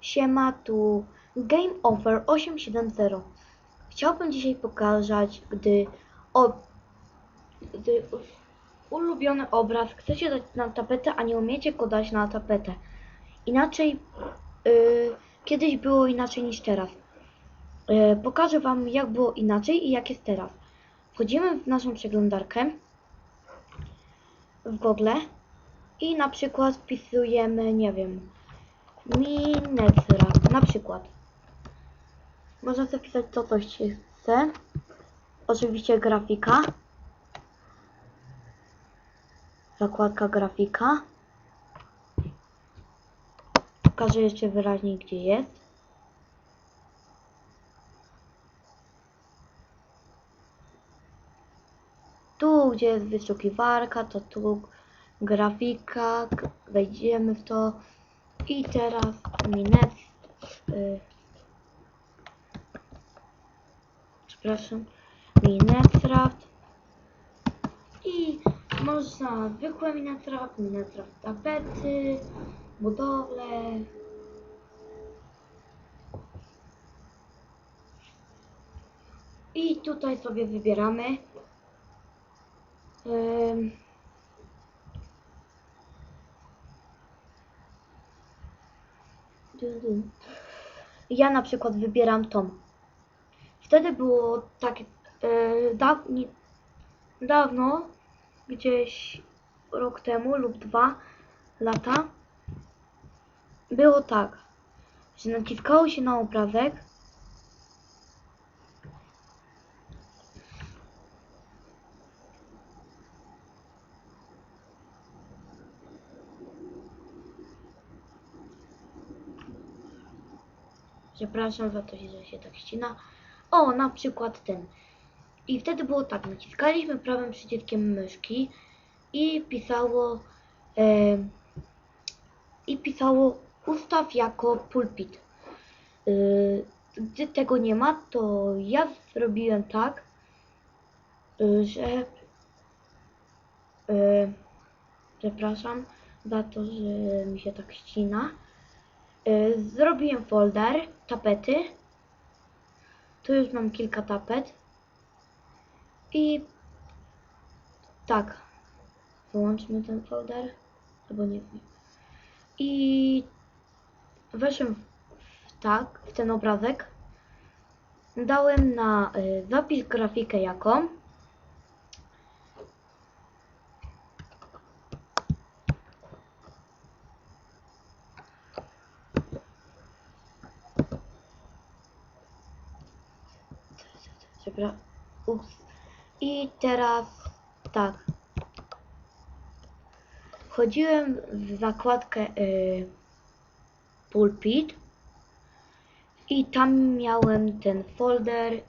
Siema, tu Game Over 870. Chciałbym dzisiaj pokazać, gdy, o, gdy ulubiony obraz chcecie dać na tapetę, a nie umiecie go dać na tapetę. Inaczej, y, kiedyś było inaczej niż teraz. Y, pokażę Wam, jak było inaczej i jak jest teraz. Wchodzimy w naszą przeglądarkę w Google i na przykład wpisujemy, nie wiem, Minetra, na przykład. Można zapisać co ktoś chce. Oczywiście grafika. Zakładka grafika. Pokażę jeszcze wyraźniej gdzie jest. Tu gdzie jest wyszukiwarka, to tu grafika, wejdziemy w to i teraz minet, y, przepraszam, Minecraft i można zwykłe Minecraft, Minecraft tapety, budowle. I tutaj sobie wybieramy. Ym, Ja na przykład wybieram tą. Wtedy było tak dawno, gdzieś rok temu lub dwa lata, było tak, że naciskało się na obrazek Przepraszam za to, że się tak ścina. O, na przykład ten. I wtedy było tak, naciskaliśmy prawym przyciskiem myszki i pisało e, i pisało ustaw jako pulpit. E, gdy tego nie ma, to ja zrobiłem tak, e, że e, przepraszam za to, że mi się tak ścina. E, Zrobiłem folder, tapety. Tu już mam kilka tapet. I tak, wyłączmy ten folder, albo nie wiem. I weszłem w tak, w ten obrazek. Dałem na y, zapis grafikę jaką. Ups. I teraz tak. Wchodziłem w zakładkę y, pulpit. I tam miałem ten folder y,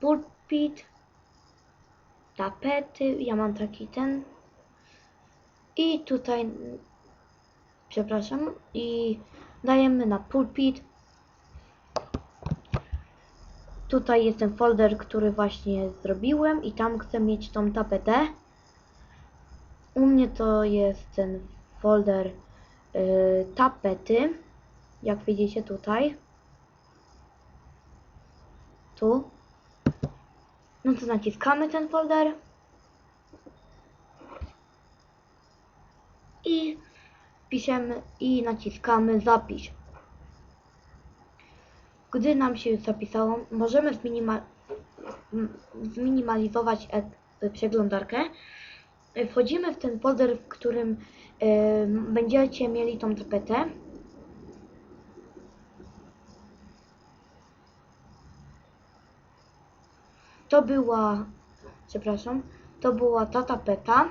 pulpit tapety, ja mam taki ten. I tutaj przepraszam i dajemy na pulpit Tutaj jest ten folder, który właśnie zrobiłem i tam chcę mieć tą tapetę. U mnie to jest ten folder y, tapety, jak widzicie tutaj. Tu. No to naciskamy ten folder. I piszemy i naciskamy zapisz. Gdy nam się zapisało, możemy zminimalizować e- przeglądarkę. Wchodzimy w ten folder, w którym e, będziecie mieli tą tapetę. To była, przepraszam, to była ta tapeta.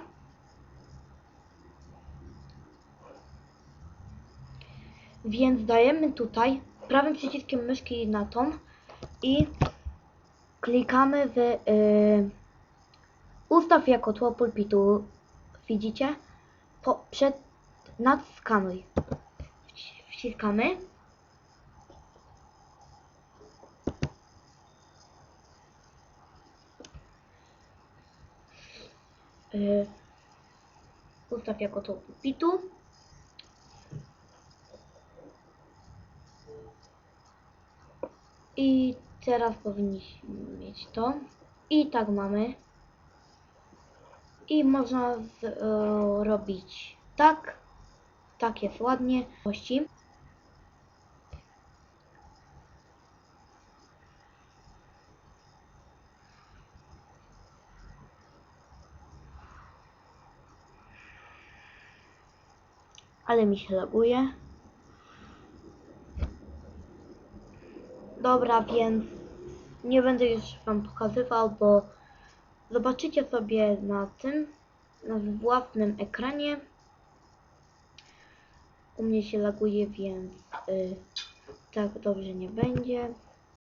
Więc dajemy tutaj prawym przyciskiem myszki na tą i klikamy w y, ustaw jako tło pulpitu. Widzicie? Po, przed, nadskanuj. Wci- Wciskamy. Y, ustaw jako tło pulpitu. I teraz powinniśmy mieć to. I tak mamy. I można zrobić tak. Tak jest ładnie. Kości. Ale mi się laguje. Dobra, więc nie będę już Wam pokazywał, bo zobaczycie sobie na tym, na własnym ekranie. U mnie się laguje, więc y, tak dobrze nie będzie.